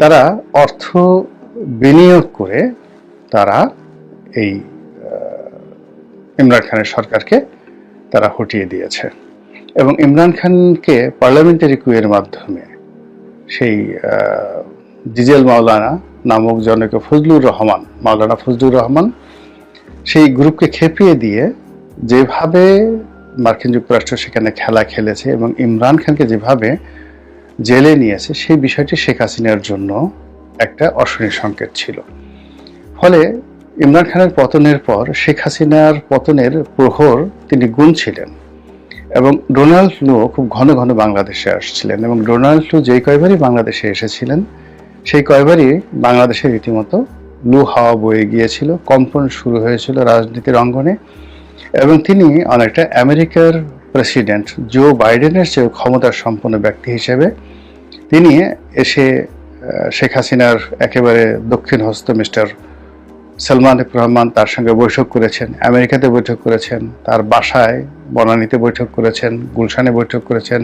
তারা অর্থ বিনিয়োগ করে তারা এই ইমরান খানের সরকারকে তারা হটিয়ে দিয়েছে। এবং ইমরান খানকে পার্লামেন্টারি কুয়ের মাধ্যমে সেই জিজেল মাওলানা নামক জনক ফজলুর রহমান, মাওলানা ফজলুর রহমান সেই গ্রুপকে খেপিয়ে দিয়ে যেভাবে মার্কিন যুক্তরাষ্ট্র সেখানে খেলা খেলেছে এবং ইমরান খানকে যেভাবে জেলে নিয়েছে সেই বিষয়টি শেখ হাসিনার জন্য একটা অশনি সংকেত ছিল। ফলে ইমরান খানের পতনের পর শেখ হাসিনার পতনের প্রহর তিনি গুণ ছিলেন এবং ডোনাল্ড লু খুব ঘন ঘন বাংলাদেশে আসছিলেন এবং ডোনাল্ড লু যেই কয়বারই বাংলাদেশে এসেছিলেন, সেই কয়বারই বাংলাদেশে রীতিমতো লু হাওয়া বয়ে গিয়েছিল, কম্পন শুরু হয়েছিল রাজনীতির অঙ্গনে এবং তিনি অনেকটা আমেরিকার প্রেসিডেন্ট জো বাইডেনের চেয়ে ক্ষমতার সম্পন্ন ব্যক্তি হিসেবে তিনি এসে শেখ হাসিনার একেবারে দক্ষিণ হস্ত মিস্টার সালমান রহমান তার সঙ্গে বৈঠক করেছেন, আমেরিকাতে বৈঠক করেছেন, তার বাসায় বনানীতে বৈঠক করেছেন, গুলশানে বৈঠক করেছেন।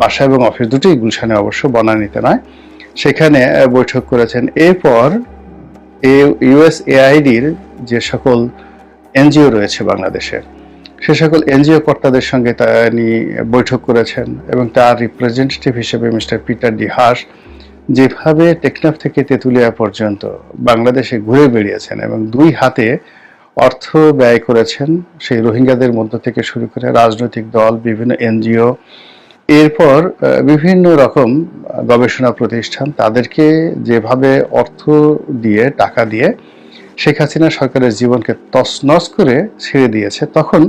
বাসা এবং অফিস দুটোই গুলশানে অবশ্য, বনানীতে নয়। সেখানে বৈঠক করেছেন। এরপর ইউএস এআইডির যে সকল এনজিও রয়েছে বাংলাদেশে সে সকল এনজিও কর্তাদের সঙ্গে তিনি বৈঠক করেছেন এবং তার রিপ্রেজেন্টেটিভ হিসেবে মিস্টার পিটার ডি হাস যেভাবে টেকনাফ থেকে তেঁতুলিয়া পর্যন্ত বাংলাদেশে ঘুরে বেরিয়েছেন এবং দুই হাতে অর্থ ব্যয় করেছেন, সেই রোহিঙ্গাদের মধ্য থেকে শুরু করে রাজনৈতিক দল, বিভিন্ন এনজিও, এরপর বিভিন্ন রকম গবেষণা প্রতিষ্ঠান তাদেরকে যেভাবে অর্থ দিয়ে, টাকা দিয়ে শেখ হাসিনা সরকারের জীবনকে তছনছ করে ছেড়ে দিয়েছে, তখন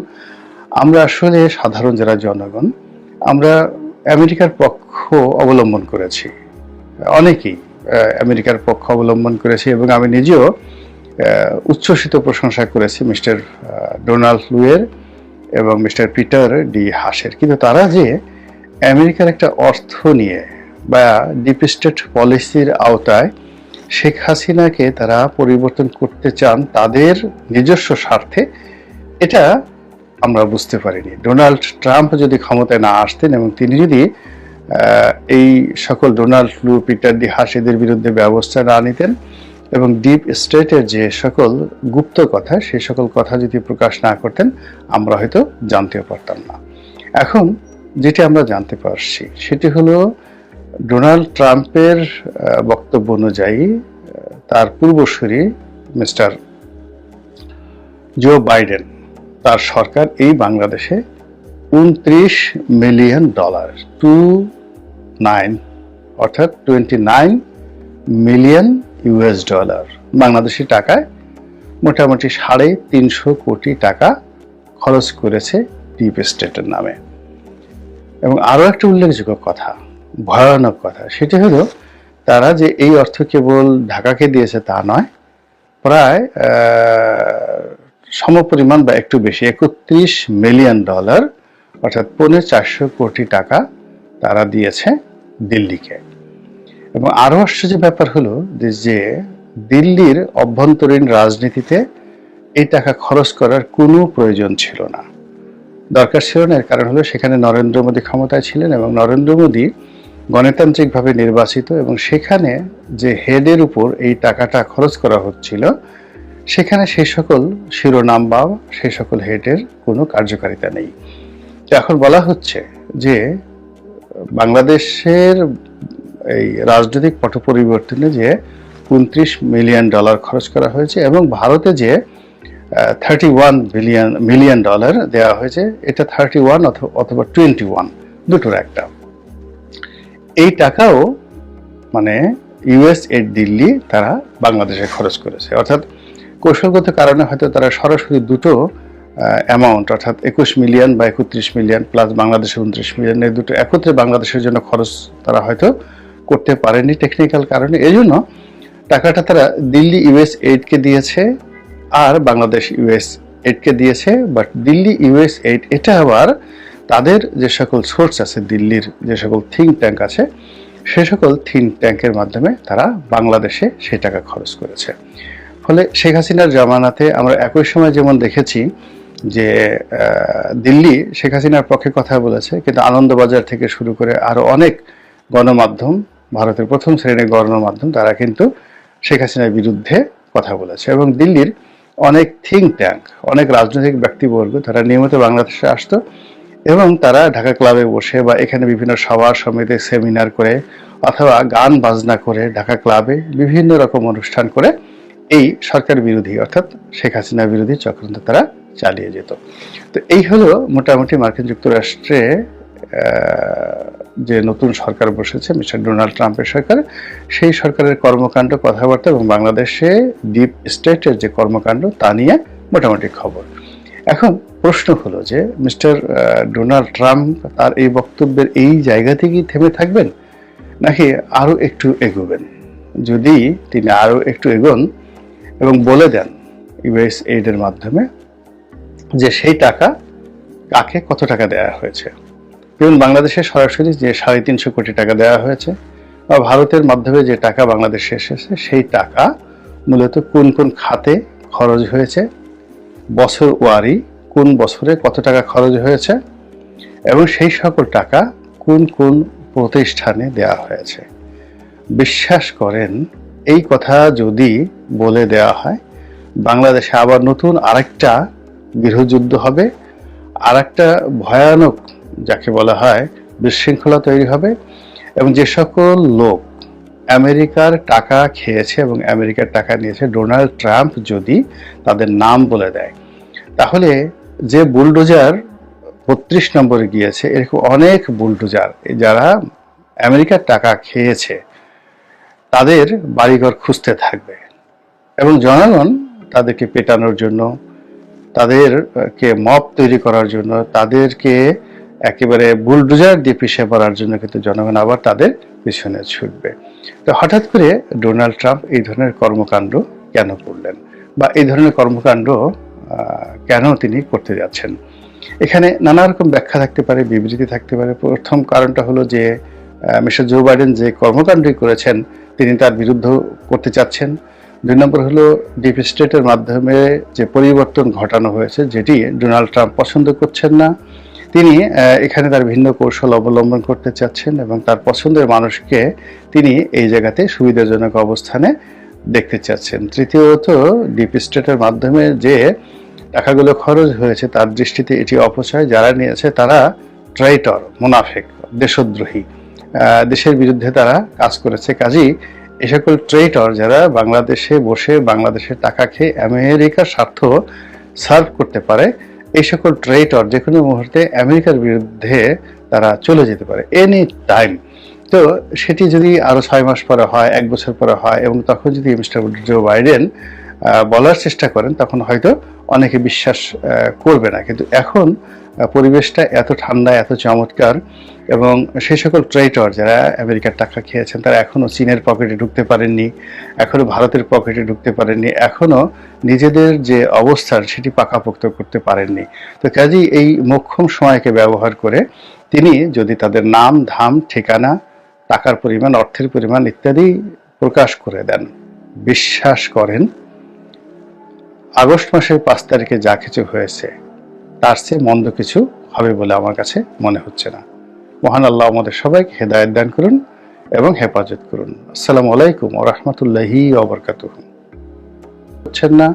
আমরা আসলে সাধারণ যারা জনগণ, আমরা আমেরিকার পক্ষ অবলম্বন করেছি। অনেকেই আমেরিকার পক্ষ অবলম্বন করেছি এবং আমি নিজেও উচ্ছ্বসিত প্রশংসা করেছি মিস্টার ডোনাল্ড লুয়ের এবং মিস্টার পিটার ডি হাসের কিন্তু তারা যে আমেরিকার একটা অর্থ নিয়ে বা ডিপ স্টেট পলিসির আওতায় শেখ হাসিনাকে তারা পরিবর্তন করতে চান তাদের নিজস্ব স্বার্থে, এটা আমরা বুঝতে পারিনি। ডোনাল্ড ট্রাম্প যদি ক্ষমতায় না আসতেন এবং তিনি যদি এই সকল ডোনাল্ড লু পিটার ডি হাস এদের বিরুদ্ধে ব্যবস্থা না নিতেন এবং ডিপ স্টেটের যে সকল গুপ্ত কথা সেই সকল কথা যদি প্রকাশ না করতেন, আমরা হয়তো জানতেও পারতাম না। এখন যেটি আমরা জানতে পারছি, সেটি হলো ডোনাল্ড ট্রাম্পের বক্তব্য অনুযায়ী তার পূর্বসূরি মিস্টার জো বাইডেন, তার সরকার এই বাংলাদেশে উনত্রিশ মিলিয়ন ডলার, টু নাইন, অর্থাৎ twenty nine million US dollar, Bangladeshi টাকায় মোটামুটি সাড়ে তিনশো কোটি টাকা খরচ করেছে ডিপ স্টেটের নামে। এবং আরও একটা উল্লেখযোগ্য কথা ভয়ানক কথা। সেটি হলো, তারা যে এই অর্থ কেবল ঢাকাকে দিয়েছে তা নয়, প্রায় সমপরিমাণ বা একটু বেশি, একত্রিশ মিলিয়ন ডলার, অর্থাৎ পৌনে চারশো কোটি টাকা তারা দিয়েছে দিল্লিকে। এবং আরও আশ্চর্য ব্যাপার হলো যে দিল্লির অভ্যন্তরীণ রাজনীতিতে এই টাকা খরচ করার কোনো প্রয়োজন ছিল না। দরকার ছিল না, এর কারণ হলো সেখানে নরেন্দ্র মোদী ক্ষমতায় ছিলেন এবং নরেন্দ্র মোদী গণতান্ত্রিকভাবে নির্বাচিত এবং সেখানে যে হেডের উপর এই টাকাটা খরচ করা হচ্ছিল, সেখানে সেই সকল শিরোনাম বা সেই সকল হেডের কোনো কার্যকারিতা নেই। এখন বলা হচ্ছে যে বাংলাদেশের এই রাজনৈতিক পট পরিবর্তনে যে উনত্রিশ মিলিয়ন ডলার খরচ করা হয়েছে এবং ভারতে যে thirty one billion million dollar দেওয়া হয়েছে, এটা থার্টি ওয়ান অথবা টোয়েন্টি ওয়ান দুটোর একটা। এই টাকাও মানে ইউএস এড দিল্লি তারা বাংলাদেশে খরচ করেছে। অর্থাৎ কৌশলগত কারণে হয়তো তারা সরাসরি দুটো অ্যামাউন্ট অর্থাৎ একুশ মিলিয়ন বা একত্রিশ মিলিয়ন প্লাস বাংলাদেশের উনত্রিশ মিলিয়ন এই দুটো একত্রে বাংলাদেশের জন্য খরচ তারা হয়তো করতে পারেনি টেকনিক্যাল কারণে। এই জন্য টাকাটা তারা দিল্লি ইউএস এইডকে দিয়েছে আর বাংলাদেশ ইউএস এইডকে দিয়েছে বাট দিল্লি ইউএস এইড এটা আবার তাদের যে সকল সোর্স আছে, দিল্লির যে সকল থিঙ্ক ট্যাঙ্ক আছে, সে সকল থিঙ্ক ট্যাঙ্কের মাধ্যমে তারা বাংলাদেশে সেই টাকা খরচ করেছে। ফলে শেখ হাসিনার জামানাতে আমরা একই সময় যেমন দেখেছি যে দিল্লি শেখ হাসিনার পক্ষে কথা বলেছে, কিন্তু আনন্দবাজার থেকে শুরু করে আরও অনেক গণমাধ্যম, ভারতের প্রথম শ্রেণির গণমাধ্যম, তারা কিন্তু শেখ হাসিনার বিরুদ্ধে কথা বলেছে। এবং দিল্লির অনেক থিঙ্ক ট্যাঙ্ক অনেক রাজনৈতিক ব্যক্তিবর্গ, তারা নিয়মিত বাংলাদেশে আসতো। এবং তারা ঢাকা ক্লাবে বসে বা এখানে বিভিন্ন সভা সমিতি, সেমিনার করে অথবা গান বাজনা করে ঢাকা ক্লাবে বিভিন্ন রকম অনুষ্ঠান করে এই সরকার বিরোধী অর্থাৎ শেখ হাসিনা বিরোধী চক্রান্ত তারা চালিয়ে যেত। তো এই হলো মোটামুটি মার্কিন যুক্তরাষ্ট্রে যে নতুন সরকার বসেছে, মিস্টার ডোনাল্ড ট্রাম্পের সরকার, সেই সরকারের কর্মকাণ্ড, কথাবার্তা এবং বাংলাদেশে ডিপ স্টেটের যে কর্মকাণ্ড তা নিয়ে মোটামুটি খবর। এখন প্রশ্ন হলো যে মিস্টার ডোনাল্ড ট্রাম্প তার এই বক্তব্যের এই জায়গা থেকেই থেমে থাকবেন নাকি আরও একটু এগোবেন? যদি তিনি আরও একটু এগোন এবং বলে দেন ইউএস এইডের মাধ্যমে যে সেই টাকা কাকে কত টাকা দেওয়া হয়েছে। যেমন বাংলাদেশে সরাসরি যে সাড়ে তিনশো কোটি টাকা দেওয়া হয়েছে বা ভারতের মাধ্যমে যে টাকা বাংলাদেশে এসেছে, সেই টাকা মূলত কোন কোন খাতে খরচ হয়েছে বছর ওয়ারি কোন বছরে কত টাকা খরচ হয়েছে এবং সেই সকল টাকা কোন কোন প্রতিষ্ঠানে দেওয়া হয়েছে। বিশ্বাস করেন, এই কথা যদি বলে দেওয়া হয়, বাংলাদেশে আবার নতুন আরেকটা গৃহযুদ্ধ হবে, আরেকটা ভয়ানক, যাকে বলা হয় বিশৃঙ্খলা তৈরি হবে এবং যে সকল লোক আমেরিকার টাকা খেয়েছে এবং আমেরিকার টাকা নিয়েছে ডোনাল্ড ট্রাম্প যদি তাদের নাম বলে দেয়। তাহলে যে বুলডোজার বত্রিশ নম্বরে গিয়েছে, এরকম অনেক বুলডোজার যারা আমেরিকার টাকা খেয়েছে, তাদের বাড়িঘর খুঁজতে থাকবে এবং জনগণ তাদেরকে পেটানোর জন্য, তাদেরকে মপ তৈরি করার জন্য, তাদেরকে একেবারে বুলডোজার দিয়ে পিছিয়ে পড়ার জন্য কিন্তু জনগণ আবার তাদের পিছনে ছুটবে। তো হঠাৎ করে ডোনাল্ড ট্রাম্প এই ধরনের কর্মকাণ্ড কেন করলেন? বা এই ধরনের কর্মকাণ্ড কেন তিনি করতে যাচ্ছেন? এখানে নানা রকম ব্যাখ্যা থাকতে পারে, বিবৃতি থাকতে পারে। প্রথম কারণটা হলো যে মিস্টার জো বাইডেন যে কর্মকাণ্ডই করেছেন, তিনি তার বিরুদ্ধ করতে চাচ্ছেন। দুই নম্বর হলো ডিপ স্টেটের মাধ্যমে যে পরিবর্তন ঘটানো হয়েছে, যেটি ডোনাল্ড ট্রাম্প পছন্দ করছেন না। তিনি এখানে তার ভিন্ন কৌশল অবলম্বন করতে চাচ্ছেন এবং তার পছন্দের মানুষকে তিনি এই জায়গাতে সুবিধাজনক অবস্থানে দেখতে চাচ্ছেন। তৃতীয়ত, ডিপ স্টেটের মাধ্যমে যে টাকাগুলো খরচ হয়েছে তার দৃষ্টিতে এটি অপচয়। যারা নিয়েছে তারা ট্রাইটর, মুনাফেক, দেশদ্রোহী। দেশের বিরুদ্ধে তারা কাজ করেছে। কাজেই এ সকল ট্রেটর যারা বাংলাদেশে বসে বাংলাদেশের টাকা খেয়ে আমেরিকার স্বার্থ সার্ভ করতে পারে এই সকল ট্রেটর যে কোনো মুহূর্তে আমেরিকার বিরুদ্ধে তারা চলে যেতে পারে এনি টাইম তো সেটি যদি আরও ছয় মাস পরে হয়, এক বছর পরে হয় এবং তখন যদি মিস্টার জো বাইডেন বলার চেষ্টা করেন, তখন হয়তো অনেকে বিশ্বাস করবে না। কিন্তু এখন পরিবেশটা এত ঠান্ডা, এত চমৎকার এবং সেই সকল ট্রেটর যারা আমেরিকার টাকা খেয়েছেন, তারা এখনও চীনের পকেটে ঢুকতে পারেননি, এখনও ভারতের পকেটে ঢুকতে পারেননি, এখনও নিজেদের যে অবস্থান সেটি পাকাপোক্ত করতে পারেননি। তো কাজেই এই মোক্ষম সময়কে ব্যবহার করে তিনি যদি তাদের নাম, ধাম, ঠিকানা, টাকার পরিমাণ, অর্থের পরিমাণ ইত্যাদি প্রকাশ করে দেন, বিশ্বাস করেন, আগস্ট মাসের পাঁচ তারিখে যা কিছু হয়েছে তার চেয়ে মন্দ কিছু হবে বলে আমার কাছে মনে হচ্ছে না। মহান আল্লাহ আমাদের সবাইকে হেদায়ত দান করুন এবং হেফাজত করুন। আসসালামু আলাইকুম ও রহমতুল্লাহি অবরকাত হচ্ছেন না